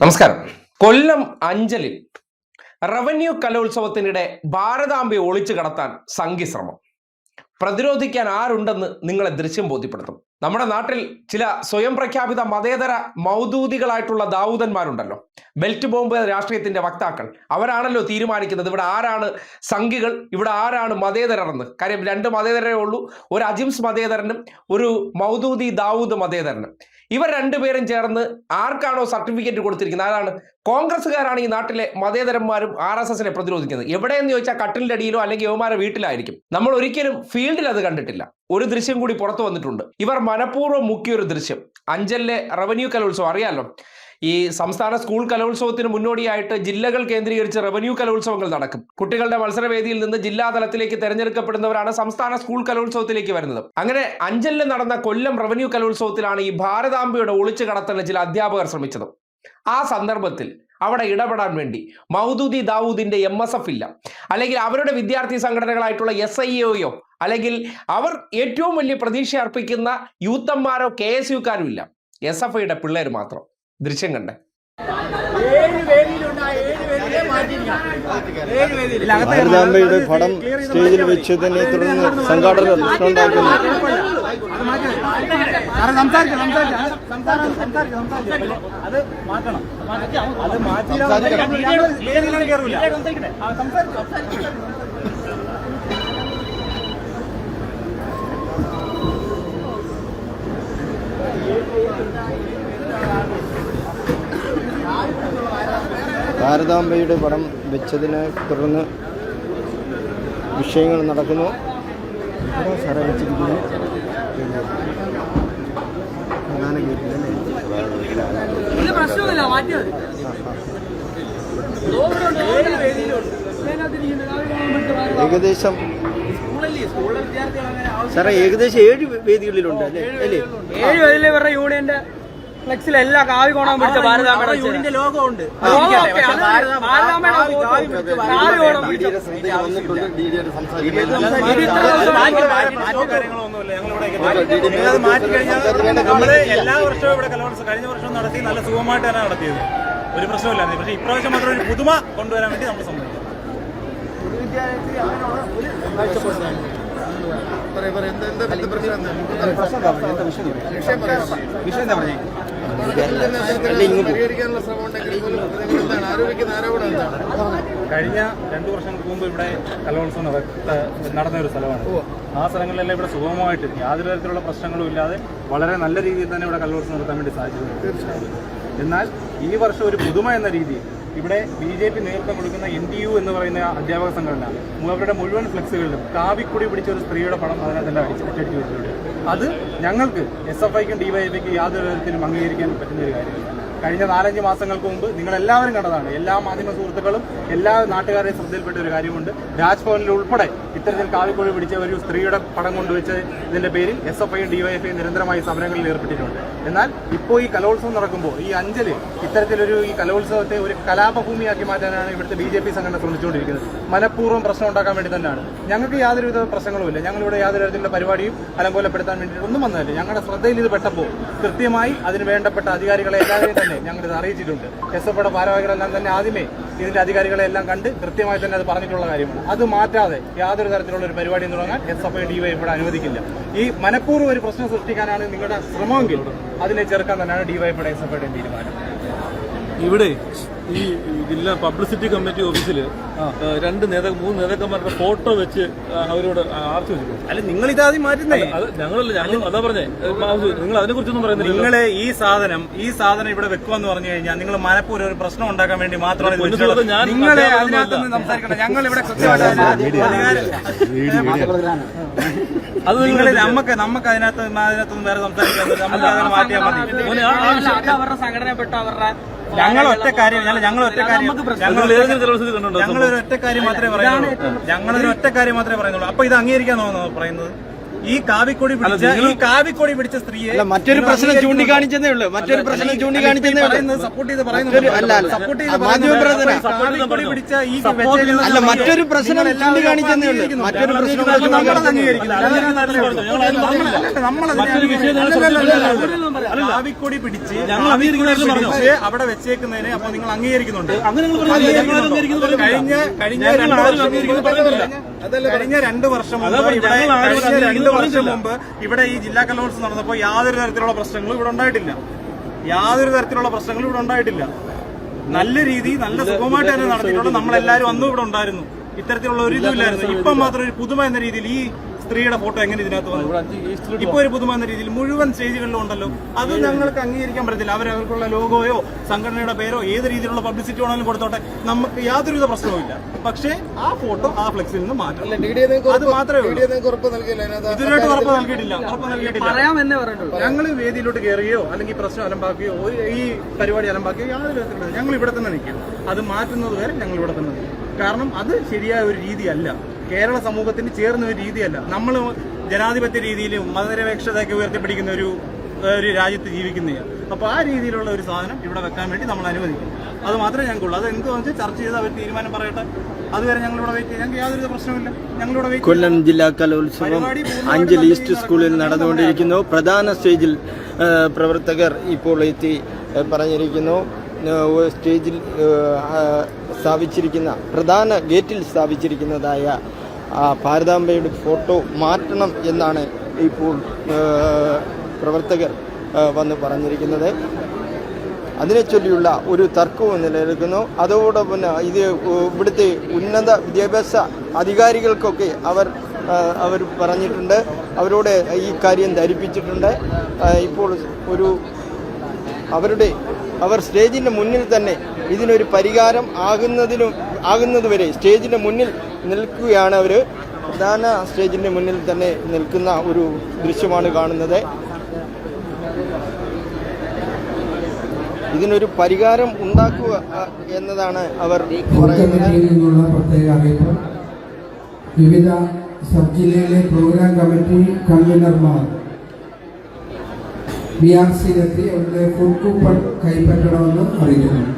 നമസ്കാരം. കൊല്ലം അഞ്ചലിൽ റവന്യൂ കലോത്സവത്തിനിടെ ഭാരതാംബയെ ഒളിച്ചു കടത്താൻ സംഘിശ്രമം. പ്രതിരോധിക്കാൻ ആരുണ്ടെന്ന് നിങ്ങളെ ദൃശ്യം ബോധ്യപ്പെടുത്തും. നമ്മുടെ നാട്ടിൽ ചില സ്വയം പ്രഖ്യാപിത മതേതര മൗദൂദികളായിട്ടുള്ള ദാവൂദന്മാരുണ്ടല്ലോ. ബെൽറ്റ് ബോംബ് രാഷ്ട്രീയത്തിന്റെ വക്താക്കൾ. അവരാണല്ലോ തീരുമാനിക്കുന്നത് ഇവിടെ ആരാണ് സംഘികൾ ഇവിടെ ആരാണ് മതേതരർ എന്ന് കാര്യം രണ്ട് മതേതരേ ഉള്ളൂ ഒരു അജിംസ് മതേതരനും ഒരു മൗദൂദി ദാവൂദ് മതേതരനും. ഇവർ രണ്ടുപേരും ചേർന്ന് ആർക്കാണോ സർട്ടിഫിക്കറ്റ് കൊടുത്തിരിക്കുന്നത്? അതാണ് കോൺഗ്രസ്സുകാരാണ് ഈ നാട്ടിലെ മതേതരന്മാരും ആർ എസ് എസിനെ പ്രതിരോധിക്കുന്നത്. എവിടെയെന്ന് ചോദിച്ചാൽ കട്ടിലിന്റെ അടിയിലോ അല്ലെങ്കിൽ യുവമാരെ വീട്ടിലായിരിക്കും. നമ്മൾ ഒരിക്കലും ഫീൽഡിൽ അത് കണ്ടിട്ടില്ല. ഒരു ദൃശ്യം കൂടി പുറത്തു വന്നിട്ടുണ്ട്. ഇവർ മനഃപൂർവം മുക്കിയൊരു ദൃശ്യം. അഞ്ചലിലെ റവന്യൂ കലോത്സവം. അറിയാലോ? ഈ സംസ്ഥാന സ്കൂൾ കലോത്സവത്തിന് മുന്നോടിയായിട്ട് ജില്ലകൾ കേന്ദ്രീകരിച്ച് റവന്യൂ കലോത്സവങ്ങൾ നടക്കും. കുട്ടികളുടെ മത്സരവേദിയിൽ നിന്ന് ജില്ലാ തലത്തിലേക്ക് തെരഞ്ഞെടുക്കപ്പെടുന്നവരാണ് സംസ്ഥാന സ്കൂൾ കലോത്സവത്തിലേക്ക് വരുന്നത്. അങ്ങനെ അഞ്ചലിൽ നടന്ന കൊല്ലം റവന്യൂ കലോത്സവത്തിലാണ് ഈ ഭാരതാംബയുടെ ഒളിച്ചു കടത്തലിന് ചില അധ്യാപകർ ശ്രമിച്ചത്. ആ സന്ദർഭത്തിൽ അവിടെ ഇടപെടാൻ വേണ്ടി മൗദൂദി ദാവൂദിന്റെ എം എസ് എഫ് ഇല്ല. അല്ലെങ്കിൽ അവരുടെ വിദ്യാർത്ഥി സംഘടനകളായിട്ടുള്ള എസ് ഐ ഒയോ അല്ലെങ്കിൽ അവർ ഏറ്റവും വലിയ പ്രതീക്ഷ അർപ്പിക്കുന്ന യൂത്തന്മാരോ കെ എസ് യുക്കാരും ഇല്ല എസ് എഫ് ഐയുടെ പിള്ളേർ മാത്രം. ദൃശ്യം കണ്ടേ ഭാരതാംബയുടെ പടം സ്റ്റേജിൽ വെച്ചതിനെ തുടർന്ന് സംഘാടകർ പ്രശ്നമുണ്ടാക്കുന്നു അത് മാറ്റണം അത് ഭാരതാംബയുടെ പടം വെച്ചതിനെ തുടർന്ന് വിഷയങ്ങൾ നടക്കുന്നു. സാറേ വെച്ചിരിക്കുന്നു. പ്രധാന ഗേറ്റിലല്ലേ ഏകദേശം സ്കൂളല്ലേ സ്കൂളിലെ വിദ്യാർത്ഥികൾ അങ്ങനെ ആവശ്യം സാറേ ഏകദേശം ഏഴ് വേദികളിലുണ്ട് അല്ലേ? അല്ലേ? ഏഴ് വേദിയിലെ യൂണിയന്റെ ഫ്ലെക്സിൽ എല്ലാ കാവി കോണം പിടിച്ച ഭാരതാമ്മയുടെ. ലോഗോ ഉണ്ട് നമ്മൾ എല്ലാ വർഷവും ഇവിടെ കലോത്സവം കഴിഞ്ഞ വർഷം നടത്തി നല്ല സുഖമായിട്ട് തന്നെ നടത്തിയത്. ഒരു പ്രശ്നമില്ലായിരുന്നു പക്ഷെ ഇപ്രാവശ്യം മാത്രം ഒരു പുതുമ കൊണ്ടുവരാൻ വേണ്ടി നമ്മൾ സമ്മതിച്ചു. വിഷയം എന്താ സമ്മതിക്കും കഴിഞ്ഞ രണ്ടു വർഷങ്ങൾക്ക് മുമ്പ് ഇവിടെ കലോത്സവം നടന്ന ഒരു സ്ഥലമാണ്. ആ സ്ഥലങ്ങളിലെല്ലാം ഇവിടെ സുഗമമായിട്ട് യാതൊരു തരത്തിലുള്ള പ്രശ്നങ്ങളും ഇല്ലാതെ വളരെ നല്ല രീതിയിൽ തന്നെ ഇവിടെ കലോത്സവം നടത്താൻ വേണ്ടി സാധിച്ചിട്ടുണ്ട്. എന്നാൽ ഈ വർഷം ഒരു പുതുമ എന്ന രീതിയിൽ ഇവിടെ ബി ജെ പി നേതൃത്വം കൊടുക്കുന്ന എൻ ഡി യു എന്ന് പറയുന്ന അധ്യാപക സംഘടന അവരുടെ മുഴുവൻ ഫ്ലെക്സുകളിലും കാവിക്കുടി പിടിച്ച ഒരു സ്ത്രീയുടെ പടം അതിനകത്ത് അടിച്ച് അച്ചടിച്ച് വെച്ചിട്ടുണ്ട് അത് ഞങ്ങൾക്ക് എസ് എഫ് ഐക്കും ഡിവൈഎഫ്ഐക്കും യാതൊരു തരത്തിലും അംഗീകരിക്കാൻ പറ്റുന്ന ഒരു കാര്യമില്ല. കഴിഞ്ഞ നാലഞ്ച് മാസങ്ങൾക്ക് മുമ്പ് നിങ്ങൾ എല്ലാവരും കണ്ടതാണ്. എല്ലാ മാധ്യമ സുഹൃത്തുക്കളും എല്ലാ നാട്ടുകാരെയും ശ്രദ്ധയിൽപ്പെട്ട ഒരു കാര്യമുണ്ട്. രാജ്ഭവനിൽ ഉൾപ്പെടെ ഇത്തരത്തിൽ കാവിക്കുഴി പിടിച്ച ഒരു സ്ത്രീയുടെ പടം കൊണ്ടുവച്ച് ഇതിന്റെ പേരിൽ എസ് എഫ് ഐ ഡിവൈഎഫ്ഐ നിരന്തരമായി സമരങ്ങളിൽ ഏർപ്പെട്ടിട്ടുണ്ട്. എന്നാൽ ഇപ്പോൾ ഈ കലോത്സവം നടക്കുമ്പോൾ ഈ അഞ്ചൽ ഇത്തരത്തിലൊരു ഈ കലോത്സവത്തെ ഒരു കലാപഭൂമിയാക്കി മാറ്റാനാണ് ഇവിടുത്തെ ബി ജെ പി സംഘടന ശ്രമിച്ചുകൊണ്ടിരിക്കുന്നത്. മനഃപൂർവം പ്രശ്നം ഉണ്ടാക്കാൻ വേണ്ടി തന്നെയാണ്. ഞങ്ങൾക്ക് യാതൊരുവിധ പ്രശ്നങ്ങളുമില്ല. ഞങ്ങളിവിടെ യാതൊരു തരത്തിലുള്ള പരിപാടിയും അലങ്കോലപ്പെടുത്താൻ വേണ്ടി ഒന്നും വന്നതല്ല. ഞങ്ങളുടെ ശ്രദ്ധയിൽ ഇത് പെട്ടപ്പോൾ കൃത്യമായി അതിന് വേണ്ടപ്പെട്ട അധികാരികളെ എല്ലാവരെയും തന്നെ ഞങ്ങൾ ഇത് അറിയിച്ചിട്ടുണ്ട്. എസ് എഫ് ഭാരവാഹികളെല്ലാം തന്നെ ആദ്യമേ ഇതിന്റെ അധികാരികളെ എല്ലാം കണ്ട് കൃത്യമായി തന്നെ അത് പറഞ്ഞിട്ടുള്ള കാര്യമാണ്. അത് മാറ്റാതെ യാതൊരു തരത്തിലുള്ള ഒരു പരിപാടിയും തുടങ്ങാൻ എസ് എഫ് ഐ ഡിവൈഎഫ് അനുവദിക്കില്ല. ഈ മനഃപൂർവം ഒരു പ്രശ്നം സൃഷ്ടിക്കാനാണ് നിങ്ങളുടെ ശ്രമമെങ്കിൽ അതിനെ ചെറുക്കാൻ തന്നെയാണ് ഡിവൈഎഫ് എസ് എഫ് ഐയുടെ തീരുമാനം. ഇവിടെ ഈ ജില്ലാ പബ്ലിസിറ്റി കമ്മിറ്റി ഓഫീസിൽ രണ്ട് നേതാ മൂന്ന് നേതാക്കന്മാരുടെ ഫോട്ടോ വെച്ച് അവരോട് ആർച്ചു വെച്ചിട്ടുണ്ട്. അല്ല നിങ്ങൾ ഇതാദ്യം മാറ്റുന്നേ. അത് ഞങ്ങളല്ല ഞങ്ങൾ അതാ പറഞ്ഞേ. നിങ്ങൾ അതിനെ കുറിച്ചൊന്നും പറയുന്നില്ല നിങ്ങൾ ഈ സാധനം ഈ സാധനം ഇവിടെ വെക്കുമെന്ന് പറഞ്ഞു കഴിഞ്ഞാൽ നിങ്ങൾ മനഃപൂർവം ഒരു പ്രശ്നം ഉണ്ടാക്കാൻ വേണ്ടി മാത്രമാണ് ഞാൻ നിങ്ങളെ സംസാരിക്കണം ഞങ്ങൾ ഇവിടെ കൃത്യമായിട്ട് അത് നിങ്ങൾ നമുക്ക് നമുക്ക് അതിനകത്ത് അതിനകത്തൊന്നും വേറെ സംസാരിക്കാൻ അവരുടെ സംഘടനപ്പെട്ട അവരുടെ ഞങ്ങൾ ഒറ്റ കാര്യം ഞങ്ങൾ ഒറ്റ കാര്യം ഞങ്ങൾ ഒരു ഒറ്റ കാര്യം മാത്രമേ പറയുന്നുള്ളൂ. ഞങ്ങൾ ഒരു ഒറ്റ കാര്യം മാത്രമേ പറയുന്നുള്ളൂ. അപ്പൊ ഇത് അംഗീകരിക്കാന്നോ പറയുന്നത്? ഈ കാവിക്കൊടി പിടിച്ച ഈ കാവിക്കൊടി പിടിച്ച സ്ത്രീയെ മറ്റൊരു പ്രശ്നം ചൂണ്ടിക്കാണിച്ചതേ ഉള്ളൂ മറ്റൊരു പ്രശ്നം ചൂണ്ടിക്കാണിച്ചതേ ഉള്ളൂ സപ്പോർട്ട് ചെയ്ത് അല്ല. സപ്പോർട്ട് ചെയ്ത്. കാവിക്കൊടി പിടിച്ച ഈ അല്ല മറ്റൊരു പ്രശ്നം ചൂണ്ടിക്കാണിച്ചതേ ഉള്ളൂ മറ്റൊരു പ്രശ്നം പറഞ്ഞില്ല. കാവിക്കൊടി പിടിച്ച്? അവിടെ വെച്ചേക്കുന്നതിനെ അപ്പൊ നിങ്ങൾ അംഗീകരിക്കുന്നുണ്ട് അങ്ങനെ നിങ്ങൾ കഴിഞ്ഞ പറഞ്ഞില്ല. കഴിഞ്ഞ ഞങ്ങൾ കഴിഞ്ഞ രണ്ട് വർഷം കഴിഞ്ഞ രണ്ട് വർഷം. മുമ്പ് ഇവിടെ ഈ ജില്ലാ കലോത്സവം നടന്നപ്പോൾ യാതൊരു തരത്തിലുള്ള പ്രശ്നങ്ങളും ഇവിടെ ഉണ്ടായിട്ടില്ല. യാതൊരു തരത്തിലുള്ള പ്രശ്നങ്ങളും ഇവിടെ ഉണ്ടായിട്ടില്ല. നല്ല രീതി നല്ല സുഖമായിട്ട് തന്നെ നടത്തിയിട്ടുണ്ട്. നമ്മളെല്ലാവരും അന്നും ഇവിടെ ഉണ്ടായിരുന്നു. ഇത്തരത്തിലുള്ള ഒരു ഇതുമില്ലായിരുന്നു. ഇപ്പം മാത്രം ഒരു പുതുമ എന്ന രീതിയിൽ ഈ സ്ത്രീയുടെ ഫോട്ടോ എങ്ങനെ ഇതിനകത്ത് വന്നു? ഇപ്പൊ ഒരു പുതുമ എന്ന രീതിയിൽ മുഴുവൻ സ്റ്റേജുകളിലും ഉണ്ടല്ലോ. അത് ഞങ്ങൾക്ക് അംഗീകരിക്കാൻ പറ്റത്തില്ല. അവരവർക്കുള്ള ലോഗോയോ സംഘടനയുടെ പേരോ ഏത് രീതിയിലുള്ള പബ്ലിസിറ്റി ആണെങ്കിലും കൊടുത്തോട്ടെ. നമുക്ക് യാതൊരുവിധ പ്രശ്നവുമില്ല പക്ഷേ ആ ഫോട്ടോ ആ ഫ്ലെക്സിൽ നിന്ന് മാറ്റം അത് മാത്രമേ ഇതിനായിട്ട് ഉറപ്പ് നൽകിയിട്ടില്ല. ഉറപ്പ് നൽകിയിട്ടില്ല. ഞങ്ങൾ വേദിയിലോട്ട് കയറുകയോ അല്ലെങ്കിൽ പ്രശ്നം അലമ്പാക്കുകയോ ഈ പരിപാടി അലമ്പാക്കുകയോ യാതൊരു വിധത്തിലുള്ള ഞങ്ങൾ ഇവിടെ തന്നെ നിൽക്കും. അത് മാറ്റുന്നത് വരെ ഞങ്ങൾ ഇവിടെ തന്നെ നിൽക്കും. കാരണം അത് ശരിയായ ഒരു രീതിയല്ല. കേരള സമൂഹത്തിന് ചേർന്ന ഒരു രീതിയല്ല. നമ്മൾ ജനാധിപത്യ രീതിയിലും മതനിരപേക്ഷതയൊക്കെ ഉയർത്തിപ്പിടിക്കുന്ന ഒരു ഒരു രാജ്യത്ത് ജീവിക്കുന്നതാണ് അപ്പോൾ ആ രീതിയിലുള്ള ഒരു സാധനം ഇവിടെ വെക്കാൻ വേണ്ടി നമ്മൾ അനുവദിക്കും. അത് മാത്രമേ ഞങ്ങൾക്കുള്ളൂ. അത് എന്ത് വെച്ചാൽ ചർച്ച ചെയ്ത് അവർ തീരുമാനം പറയട്ടെ. അതുവരെ ഞങ്ങളിവിടെ വെയിറ്റ് ചെയ്യാം. ഞങ്ങൾക്ക് യാതൊരു പ്രശ്നമില്ല ഞങ്ങളിവിടെ കൊല്ലം ജില്ലാ കലോത്സവം അഞ്ച് ലീസ്റ്റ് സ്കൂളിൽ നടന്നുകൊണ്ടിരിക്കുന്നു. പ്രധാന സ്റ്റേജിൽ പ്രവർത്തകർ ഇപ്പോൾ എത്തി പറഞ്ഞിരിക്കുന്നു. സ്റ്റേജിൽ സ്ഥാപിച്ചിരിക്കുന്ന പ്രധാന ഗേറ്റിൽ സ്ഥാപിച്ചിരിക്കുന്നതായ ഭാരതാംബയുടെ ഫോട്ടോ മാറ്റണം എന്നാണ് ഇപ്പോൾ പ്രവർത്തകർ വന്ന് പറഞ്ഞിരിക്കുന്നത്. അതിനെ ചൊല്ലിയുള്ള ഒരു തർക്കവും നിലനിൽക്കുന്നു. അതോടൊപ്പം ഇത് ഇവിടുത്തെ ഉന്നത വിദ്യാഭ്യാസ അധികാരികൾക്കൊക്കെ അവർ അവർ പറഞ്ഞിട്ടുണ്ട്. അവരോട് ഈ കാര്യം ധരിപ്പിച്ചിട്ടുണ്ട്. ഇപ്പോൾ ഒരു അവരുടെ അവർ സ്റ്റേജിന്റെ മുന്നിൽ തന്നെ ഇതിനൊരു പരിഹാരം ആകുന്നതിനും ആകുന്നതുവരെ സ്റ്റേജിന്റെ മുന്നിൽ നിൽക്കുകയാണ് അവർ പ്രധാന സ്റ്റേജിന്റെ മുന്നിൽ തന്നെ നിൽക്കുന്ന ഒരു ദൃശ്യമാണ് കാണുന്നത്. ഇതിനൊരു പരിഹാരം ഉണ്ടാക്കുക എന്നതാണ് അവർ വിവിധ സബ് ജില്ലയിലെ പ്രോഗ്രാം കമ്മിറ്റി കൺവീനർമാർ. ബി ആർ സിയിലെത്തി അവരുടെ ഫുഡ് കൂപ്പൺ കൈപ്പറ്റണമെന്ന് അറിയിക്കുന്നു.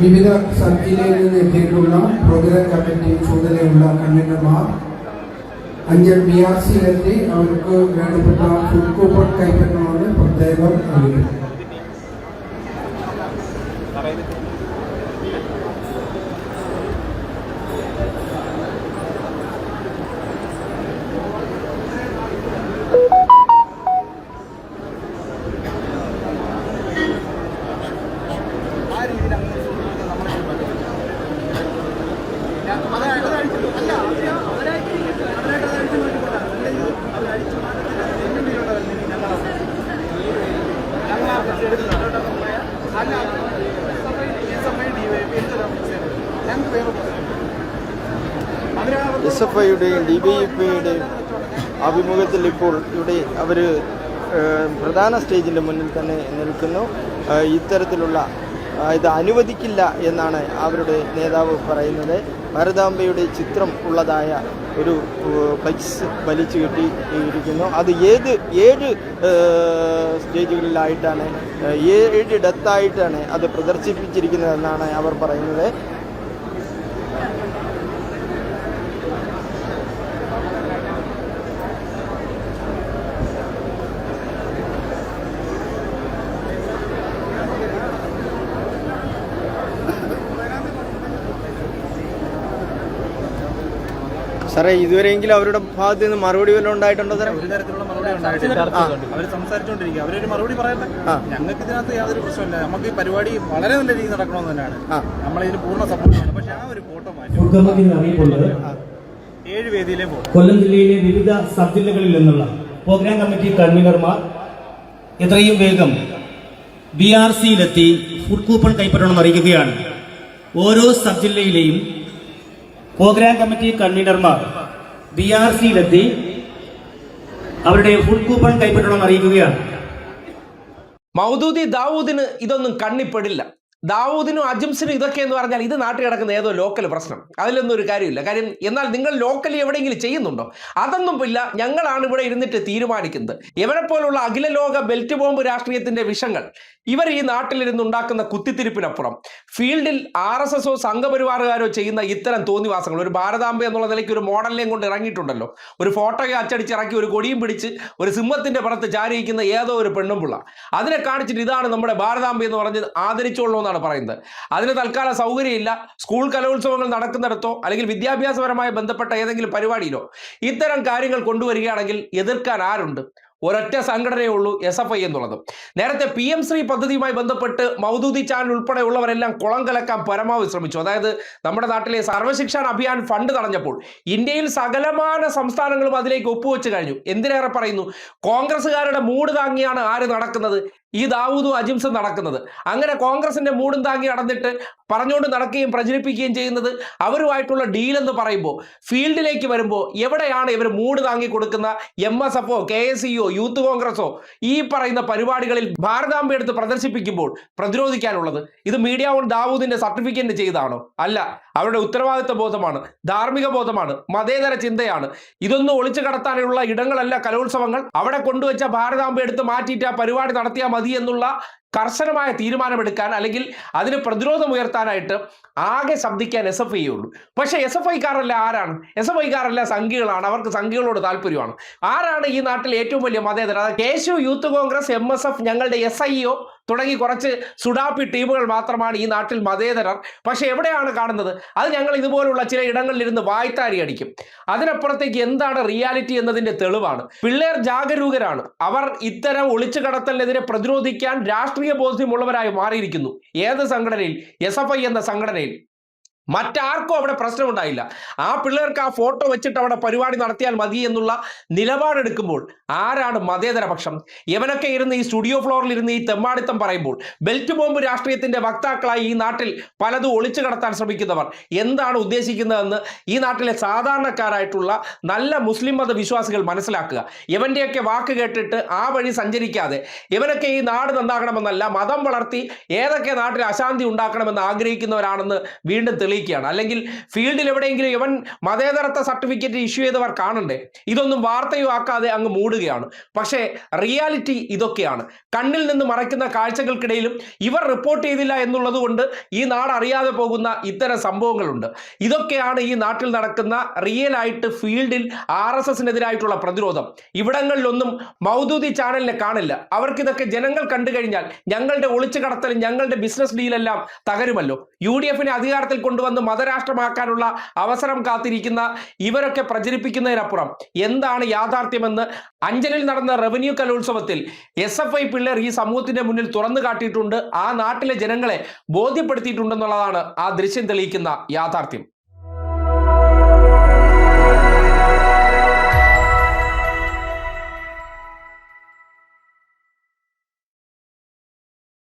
വിവിധ സബ് ജില്ലയിൽ നിന്ന് പ്രോഗ്രാം കമ്മിറ്റി ചുമതലയുള്ള കൺവീനർമാർ അഞ്ചൽ ബി ആർ സിയിലെത്തി അവർക്ക് വേണ്ടപ്പെട്ട ഫുഡ് കൂപ്പൺ കൈപ്പറ്റണമെന്ന് പ്രത്യേകം അറിയിക്കുന്നു എഫ് ഡി ബി പിയുടെയും അഭിമുഖത്തിൽ ഇപ്പോൾ ഇവിടെ അവർ പ്രധാന സ്റ്റേജിന്റെ മുന്നിൽ തന്നെ നിൽക്കുന്നു. ഇത്തരത്തിലുള്ള ഇത് അനുവദിക്കില്ല എന്നാണ് അവരുടെ നേതാവ് പറയുന്നത്. ഭരതാംബയുടെ ചിത്രം ഉള്ളതായ ഒരു ഫ്ലക്സ് വലിച്ചു കെട്ടിയിരിക്കുന്നു. അത് ഏത് ഏഴ് സ്റ്റേജുകളിലായിട്ടാണ് ഏഴ് ഡെത്തായിട്ടാണ് അത് പ്രദർശിപ്പിച്ചിരിക്കുന്നതെന്നാണ് അവർ പറയുന്നത്. സാറേ ഇതുവരെയെങ്കിലും അവരുടെ ഭാഗത്ത് നിന്ന് മറുപടി വല്ലതും ഉണ്ടായിട്ടുണ്ടോ സാറേ? ഒരു തരത്തിലുള്ള മറുപടി ഉണ്ടായിട്ടില്ല. അവർ സംസാരിച്ചുകൊണ്ടിരിക്കുക അവരൊരു മറുപടി പറയട്ടെ? ഞങ്ങൾക്ക് ഇതിനകത്ത് യാതൊരു പ്രശ്നമില്ല നമുക്ക് ഈ പരിപാടി വളരെ നല്ല രീതിയിൽ നടക്കണമെന്ന് തന്നെയാണ്. നമ്മൾ ഇതിന് പൂർണ സപ്പോർട്ടാണ് പക്ഷെ ആ ഒരു ഫോട്ടോ മാറ്റി ഏഴ് വേദിയിലെ കൊല്ലം ജില്ലയിലെ വിവിധ സബ് ജില്ലകളിൽ നിന്നുള്ള പ്രോഗ്രാം കമ്മിറ്റി കൺവീനർമാർ എത്രയും വേഗം ബി ആർ സിയിലെത്തി ഫുഡ് കൂപ്പൺ കൈപ്പറ്റണമെന്ന് അറിയിക്കുകയാണ്. ഓരോ സബ് ജില്ലയിലെയും പ്രോഗ്രാം കമ്മിറ്റി കൺവീനർമാർ ബി ആർ സിയിലെത്തി അവരുടെ ഫുഡ് കൂപ്പൺ കൈപ്പറ്റണമെന്ന് അറിയിക്കുകയാണ്. മൗദൂദി ദാവൂദിന് ഇതൊന്നും കണ്ണിപ്പെടില്ല. ദാവൂദിനും അജിംസിനും ഇതൊക്കെ എന്ന് പറഞ്ഞാൽ ഇത് നാട്ടിൽ കിടക്കുന്ന ഏതോ ലോക്കൽ പ്രശ്നം. അതിലൊന്നും ഒരു കാര്യമില്ല. കാര്യം എന്നാൽ നിങ്ങൾ ലോക്കലി എവിടെയെങ്കിലും ചെയ്യുന്നുണ്ടോ? അതൊന്നും ഇല്ല. ഞങ്ങളാണ് ഇവിടെ ഇരുന്നിട്ട് തീരുമാനിക്കുന്നത്. ഇവരെ പോലുള്ള അഖില ലോക ബെൽറ്റ് ബോംബ് രാഷ്ട്രീയത്തിന്റെ വിഷങ്ങൾ ഇവർ ഈ നാട്ടിലിരുന്ന് ഉണ്ടാക്കുന്ന കുത്തിത്തിരിപ്പിനപ്പുറം. ഫീൽഡിൽ ആർ എസ് എസോ സംഘപരിവാറുകാരോ ചെയ്യുന്ന ഇത്തരം തോന്നിവാസങ്ങൾ. ഒരു ഭാരതാംബ എന്നുള്ള നിലയ്ക്ക് ഒരു മോഡലിനെയും കൊണ്ട് ഇറങ്ങിയിട്ടുണ്ടല്ലോ. ഒരു ഫോട്ടോയെ അച്ചടിച്ചിറക്കി ഒരു കൊടിയും പിടിച്ച് ഒരു സിംഹത്തിന്റെ പുറത്ത് ചാരിയിക്കുന്ന ഏതോ ഒരു പെണ്ണുംപിള്ള അതിനെ കാണിച്ചിട്ട് ഇതാണ് നമ്മുടെ ഭാരതാംബ എന്ന് പറഞ്ഞ് ആദരിച്ചോളൂ എന്നാണ് പറയുന്നത്. അതിന് തൽക്കാലം സൗകര്യമില്ല. സ്കൂൾ കലോത്സവങ്ങൾ നടക്കുന്നിടത്തോ അല്ലെങ്കിൽ വിദ്യാഭ്യാസപരമായി ബന്ധപ്പെട്ട ഏതെങ്കിലും പരിപാടിയിലോ ഇത്തരം കാര്യങ്ങൾ കൊണ്ടുവരികയാണെങ്കിൽ എതിർക്കാൻ ആരുണ്ട്? ഒരൊറ്റ സംഘടനയേ ഉള്ളൂ എസ് എഫ് ഐ എന്നുള്ളത്. നേരത്തെ പി എം ശ്രീ പദ്ധതിയുമായി ബന്ധപ്പെട്ട് മൗദൂദി ചാനൽ ഉൾപ്പെടെയുള്ളവരെല്ലാം കുളം കലക്കാൻ പരമാവധി ശ്രമിച്ചു. അതായത് നമ്മുടെ നാട്ടിലെ സർവശിക്ഷാൻ അഭിയാൻ ഫണ്ട് തടഞ്ഞപ്പോൾ ഇന്ത്യയിൽ സകലമാന സംസ്ഥാനങ്ങളും അതിലേക്ക് ഒപ്പുവെച്ച് കഴിഞ്ഞു. എന്തിനേറെ പറയുന്നു? കോൺഗ്രസ്സുകാരുടെ മൂട് താങ്ങിയാണ് ആര് നടക്കുന്നത്? ഈ ദാവൂദും അജിംസും നടക്കുന്നത്. അങ്ങനെ കോൺഗ്രസിന്റെ മൂടും താങ്ങി നടന്നിട്ട് പറഞ്ഞുകൊണ്ട് നടക്കുകയും പ്രചരിപ്പിക്കുകയും ചെയ്യുന്നത് അവരുമായിട്ടുള്ള ഡീൽ എന്ന് പറയുമ്പോൾ ഫീൽഡിലേക്ക് വരുമ്പോൾ എവിടെയാണ് ഇവർ മൂട് താങ്ങി കൊടുക്കുന്ന എം എസ് എഫോ കെ എസ് സിയോ യൂത്ത് കോൺഗ്രസോ ഈ പറയുന്ന പരിപാടികളിൽ ഭാരതാംബ എടുത്ത് പ്രദർശിപ്പിക്കുമ്പോൾ പ്രതിരോധിക്കാനുള്ളത്? ഇത് മീഡിയ ഓൺ ദാവൂദിന്റെ സർട്ടിഫിക്കറ്റ് ചെയ്താണോ? അല്ല. അവരുടെ ഉത്തരവാദിത്വ ബോധമാണ് ധാർമ്മിക ബോധമാണ് മതേതര ചിന്തയാണ്. ഇതൊന്നും ഒളിച്ചു കടത്താനുള്ള ഇടങ്ങളല്ല കലോത്സവങ്ങൾ. അവിടെ കൊണ്ടുവച്ച ഭാരതാംബ എടുത്ത് മാറ്റിയിട്ട് ആ പരിപാടി നടത്തിയാൽ മതി എന്നുള്ള കർശനമായ തീരുമാനമെടുക്കാൻ അല്ലെങ്കിൽ അതിന് പ്രതിരോധം ഉയർത്താനായിട്ട് ആകെ ശബ്ദിക്കാൻ എസ് എഫ് ഐ ഉള്ളൂ. പക്ഷേ എസ് എഫ് ഐക്കാരല്ല ആരാണ്? എസ് എഫ് ഐക്കാരല്ല സംഘികളാണ്. അവർക്ക് സംഘികളോട് താല്പര്യമാണ്. ആരാണ് ഈ നാട്ടിൽ ഏറ്റവും വലിയ മതേതര? അതായത് Keshu youth Congress M S F ഞങ്ങളുടെ എസ് ഐ ഒ തുടങ്ങി കുറച്ച് സുഡാപ്പി ടീമുകൾ മാത്രമാണ് ഈ നാട്ടിൽ മതേതരർ. പക്ഷെ എവിടെയാണ് കാണുന്നത്? അത് ഞങ്ങൾ ഇതുപോലുള്ള ചില ഇടങ്ങളിൽ ഇടങ്ങളിലിരുന്ന് വായ്ത്താരി അടിക്കും. അതിനപ്പുറത്തേക്ക് എന്താണ് റിയാലിറ്റി എന്നതിന്റെ തെളിവാണ്. പിള്ളേർ ജാഗരൂകരാണ്. അവർ ഇത്തരം ഒളിച്ചു കടത്തലിനെതിരെ പ്രതിരോധിക്കാൻ രാഷ്ട്രീയ ബോധ്യമുള്ളവരായി മാറിയിരിക്കുന്നു. ഏത് സംഘടനയിൽ? എസ് എഫ് ഐ എന്ന സംഘടനയിൽ. മറ്റാർക്കും അവിടെ പ്രശ്നമുണ്ടായില്ല ആ പിള്ളേർക്ക് ആ ഫോട്ടോ വെച്ചിട്ട് അവിടെ പരിപാടി നടത്തിയാൽ മതി എന്നുള്ള നിലപാടെടുക്കുമ്പോൾ ആരാണ് മതേതര പക്ഷം? ഇവനൊക്കെ ഇരുന്ന് ഈ സ്റ്റുഡിയോ ഫ്ലോറിൽ ഇരുന്ന് ഈ തെമ്മാടിത്തം പറയുമ്പോൾ ബെൽറ്റ് ബോംബ് രാഷ്ട്രീയത്തിന്റെ വക്താക്കളായി ഈ നാട്ടിൽ പലതും ഒളിച്ചു കടത്താൻ ശ്രമിക്കുന്നവർ എന്താണ് ഉദ്ദേശിക്കുന്നതെന്ന് ഈ നാട്ടിലെ സാധാരണക്കാരായിട്ടുള്ള നല്ല മുസ്ലിം മത വിശ്വാസികൾ മനസ്സിലാക്കുക. ഇവന്റെയൊക്കെ വാക്ക് കേട്ടിട്ട് ആ വഴി സഞ്ചരിക്കാതെ ഇവനൊക്കെ ഈ നാട് നന്നാക്കണമെന്നല്ല മതം വളർത്തി ഏതൊക്കെ നാട്ടിൽ അശാന്തി ഉണ്ടാക്കണമെന്ന് ആഗ്രഹിക്കുന്നവരാണെന്ന് വീണ്ടും തെളിയിക്കുകയാണ് അല്ലെങ്കിൽ ഫീൽഡിൽ എവിടെയെങ്കിലും ഇവൻ മതേതരത്വ സർട്ടിഫിക്കറ്റ് ഇഷ്യൂ ചെയ്തവർ കാണണ്ടേ? ഇതൊന്നും വാർത്തയോ ആക്കാതെ അങ്ങ് മൂടുകയാണ്. പക്ഷേ റിയാലിറ്റി ഇതൊക്കെയാണ്. കണ്ണിൽ നിന്ന് മറയ്ക്കുന്ന കാഴ്ചകൾക്കിടയിലും ഇവർ റിപ്പോർട്ട് ചെയ്തില്ല എന്നുള്ളത് കൊണ്ട് ഈ നാട് അറിയാതെ പോകുന്ന ഇത്തരം സംഭവങ്ങളുണ്ട്. ഇതൊക്കെയാണ് ഈ നാട്ടിൽ നടക്കുന്ന റിയൽ ആയിട്ട് ഫീൽഡിൽ ആർ എസ് എസിനെതിരായിട്ടുള്ള പ്രതിരോധം. ഇവിടങ്ങളിലൊന്നും മൗദൂദി ചാനലിനെ കാണില്ല. അവർക്കിതൊക്കെ ജനങ്ങൾ കണ്ടു കഴിഞ്ഞാൽ ഞങ്ങളുടെ ഒളിച്ചു കടത്തലും ഞങ്ങളുടെ ബിസിനസ് ഡീലെല്ലാം തകരുമല്ലോ. യു ഡി എഫിനെ അധികാരത്തിൽ കൊണ്ടുവന്ന് മതരാഷ്ട്രമാക്കാനുള്ള അവസരം കാത്തിരിക്കുന്ന ഇവരൊക്കെ പ്രചരിപ്പിക്കുന്നതിനപ്പുറം എന്താണ് യാഥാർത്ഥ്യമെന്ന് അഞ്ചലിൽ നടന്ന റവന്യൂ കലോത്സവത്തിൽ എസ് എഫ് ഐ പിള്ളേർ ഈ സമൂഹത്തിന്റെ മുന്നിൽ തുറന്നു കാട്ടിയിട്ടുണ്ട്. ആ നാട്ടിലെ ജനങ്ങളെ ബോധ്യപ്പെടുത്തിയിട്ടുണ്ടെന്നുള്ളതാണ് ആ ദൃശ്യം തെളിയിക്കുന്ന യാഥാർത്ഥ്യം.